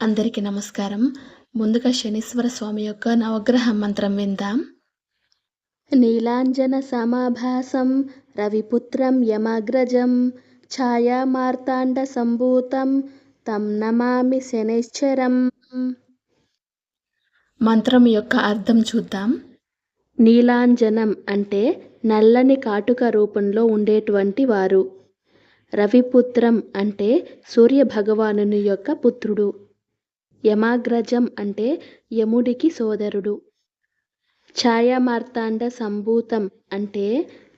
అందరికీ నమస్కారం. ముందుగా శనీశ్వర స్వామి యొక్క నవగ్రహ మంత్రం విందాం. నీలాంజన సమాభాసం రవిపుత్రం యమాగ్రజం ఛాయామార్తాండ సంభూతం తం నమామి శనైశ్చరం. మంత్రం యొక్క అర్థం చూద్దాం. నీలాంజనం అంటే నల్లని కాటుక రూపంలో ఉండేటువంటి వారు. రవిపుత్రం అంటే సూర్య భగవానుని యొక్క పుత్రుడు. యమాగ్రజం అంటే యముడికి సోదరుడు. ఛాయామార్తాండ సంభూతం అంటే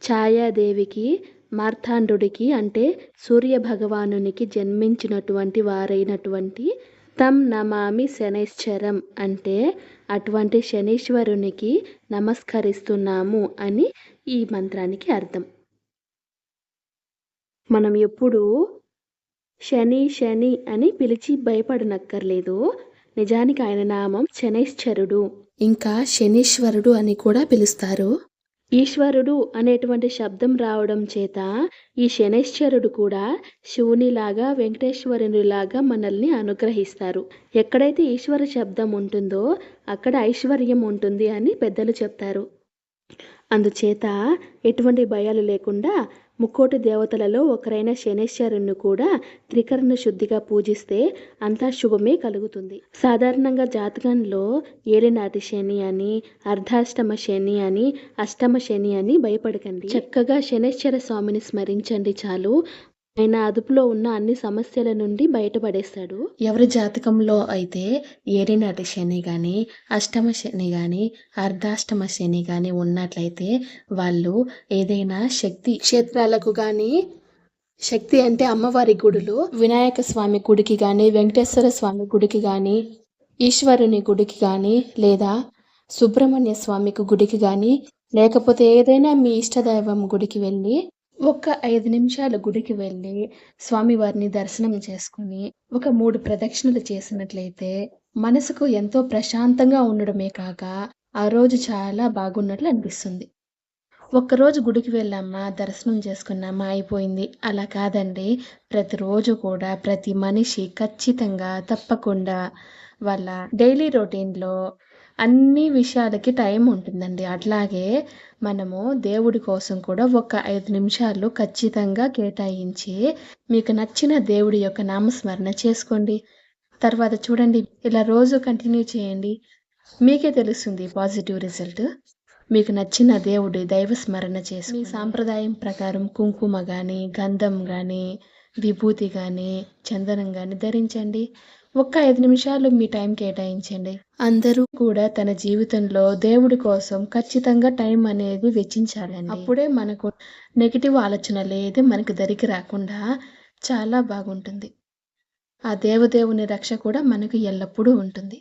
ఛాయాదేవికి మార్తాండుడికి అంటే సూర్య భగవానునికి జన్మించినటువంటి వారైనటువంటి తం నమామి శనైశ్చరం అంటే అటువంటి శనీశ్వరునికి నమస్కరిస్తున్నాము అని ఈ మంత్రానికి అర్థం. మనం ఎప్పుడూ శని శని అని పిలిచి భయపడనక్కర్లేదు. నిజానికి ఆయన నామం శనైశ్చరుడు. ఇంకా శనీశ్వరుడు అని కూడా పిలుస్తారు. ఈశ్వరుడు అనేటువంటి శబ్దం రావడం చేత ఈ శనైశ్వరుడు కూడా శివునిలాగా వెంకటేశ్వరునిలాగా మనల్ని అనుగ్రహిస్తారు. ఎక్కడైతే ఈశ్వర శబ్దం ఉంటుందో అక్కడ ఐశ్వర్యం ఉంటుంది అని పెద్దలు చెప్తారు. అందుచేత ఎటువంటి భయాలు లేకుండా ముక్కోటి దేవతలలో ఒకరైన శనేశ్వరుణ్ణి కూడా త్రికరణ శుద్ధిగా పూజిస్తే అంతా శుభమే కలుగుతుంది. సాధారణంగా జాతకంలో ఏలినాటి శని అని అర్ధాష్టమ శని అని అష్టమ శని అని భయపడకండి. చక్కగా శనేశ్వర స్వామిని స్మరించండి చాలు. ఆయన అదుపులో ఉన్న అన్ని సమస్యల నుండి బయటపడేస్తాడు ఎవరి జాతకంలో అయితే ఏరినాటి శని కానీ అష్టమ శని కానీ అర్ధాష్టమ శని కానీ ఉన్నట్లయితే వాళ్ళు ఏదైనా శక్తి క్షేత్రాలకు కానీ శక్తి అంటే అమ్మవారి గుడులు వినాయక స్వామి గుడికి కానీ వెంకటేశ్వర స్వామి గుడికి కానీ ఈశ్వరుని గుడికి కానీ లేదా సుబ్రహ్మణ్య స్వామికి గుడికి కానీ లేకపోతే ఏదైనా మీ ఇష్టదైవం గుడికి వెళ్ళి ఒక ఐదు నిమిషాలు గుడికి వెళ్ళి స్వామివారిని దర్శనం చేసుకుని ఒక మూడు ప్రదక్షిణలు చేసినట్లయితే మనసుకు ఎంతో ప్రశాంతంగా ఉండడమే కాక ఆ రోజు చాలా బాగున్నట్లు అనిపిస్తుంది. ఒక్కరోజు గుడికి వెళ్ళామా దర్శనం చేసుకున్నామా అయిపోయింది. అలా కాదండి. ప్రతిరోజు కూడా ప్రతి మనిషి ఖచ్చితంగా తప్పకుండా వాళ్ళ డైలీ రొటీన్లో అన్ని విషయాలకి టైం ఉంటుందండి. అట్లాగే మనము దేవుడి కోసం కూడా ఒక ఐదు నిమిషాలు ఖచ్చితంగా కేటాయించి మీకు నచ్చిన దేవుడి యొక్క నామస్మరణ చేసుకోండి. తర్వాత చూడండి ఇలా రోజు కంటిన్యూ చేయండి. మీకే తెలుస్తుంది పాజిటివ్ రిజల్ట్. మీకు నచ్చిన దేవుడి దైవ స్మరణ చేసి మీ సాంప్రదాయం ప్రకారం కుంకుమ కానీ గంధం కానీ విభూతి కానీ చందనం కానీ ధరించండి. ఒక్క ఐదు నిమిషాలు మీ టైం కేటాయించండి. అందరూ కూడా తన జీవితంలో దేవుడి కోసం ఖచ్చితంగా టైం అనేది వెచ్చించాలండి. అప్పుడే మనకు నెగిటివ్ ఆలోచన లేదు మనకి దరికి రాకుండా చాలా బాగుంటుంది. ఆ దేవదేవుని రక్ష కూడా మనకు ఎల్లప్పుడూ ఉంటుంది.